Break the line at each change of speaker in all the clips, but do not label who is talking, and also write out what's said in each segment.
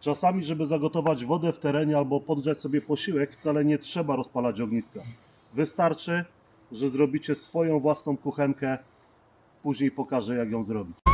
Czasami, żeby zagotować wodę w terenie albo podgrzać sobie posiłek, wcale nie trzeba rozpalać ogniska. Wystarczy, że zrobicie swoją własną kuchenkę. Później pokażę, jak ją zrobić.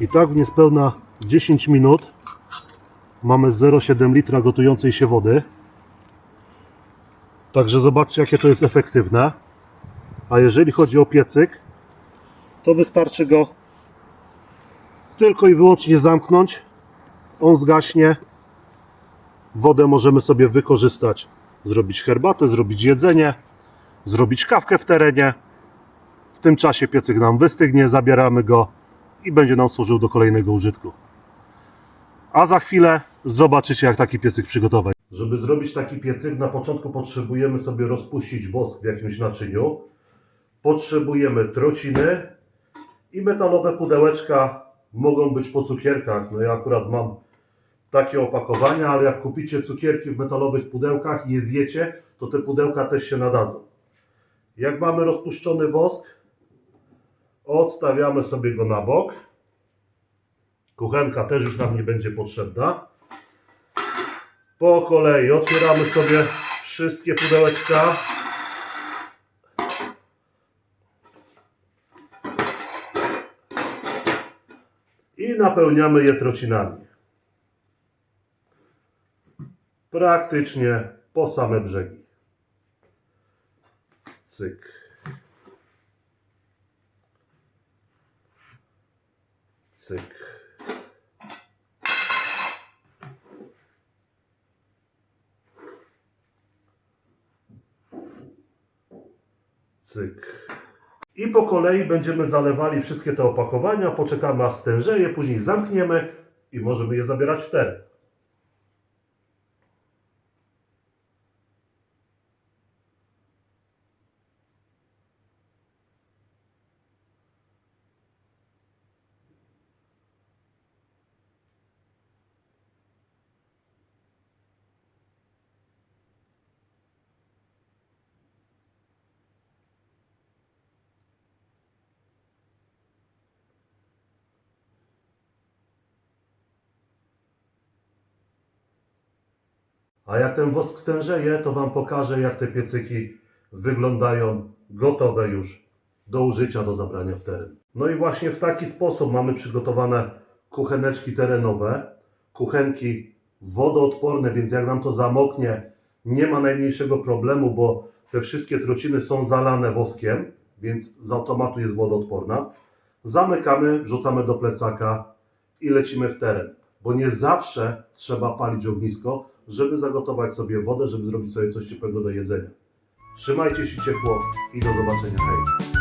I tak w niespełna 10 minut mamy 0,7 litra gotującej się wody. Także zobaczcie, jakie to jest efektywne. A jeżeli chodzi o piecyk, to wystarczy go tylko i wyłącznie zamknąć. On zgaśnie. Wodę możemy sobie wykorzystać, zrobić herbatę, zrobić jedzenie, zrobić kawkę w terenie. W tym czasie piecyk nam wystygnie, zabieramy go i będzie nam służył do kolejnego użytku. A za chwilę zobaczycie, jak taki piecyk przygotować. Żeby zrobić taki piecyk, na początku potrzebujemy sobie rozpuścić wosk w jakimś naczyniu. Potrzebujemy trociny i metalowe pudełeczka mogą być po cukierkach. No ja akurat mam takie opakowania, ale jak kupicie cukierki w metalowych pudełkach i je zjecie, to te pudełka też się nadadzą. Jak mamy rozpuszczony wosk, Odstawiamy sobie go na bok. Kuchenka też już nam nie będzie potrzebna. Po kolei otwieramy sobie wszystkie pudełeczka. I napełniamy je trocinami. Praktycznie po same brzegi. Cyk. Cyk. Cyk. I po kolei będziemy zalewali wszystkie te opakowania, poczekamy aż stężeje, później zamkniemy i możemy je zabierać w teren. A jak ten wosk stężeje, to Wam pokażę, jak te piecyki wyglądają gotowe już do użycia, do zabrania w teren. No i właśnie w taki sposób mamy przygotowane kucheneczki terenowe, kuchenki wodoodporne, więc jak nam to zamoknie, nie ma najmniejszego problemu, bo te wszystkie trociny są zalane woskiem, więc z automatu jest wodoodporna. Zamykamy, wrzucamy do plecaka i lecimy w teren, bo nie zawsze trzeba palić ognisko, żeby zagotować sobie wodę, żeby zrobić sobie coś ciepłego do jedzenia. Trzymajcie się ciepło i do zobaczenia. Hej!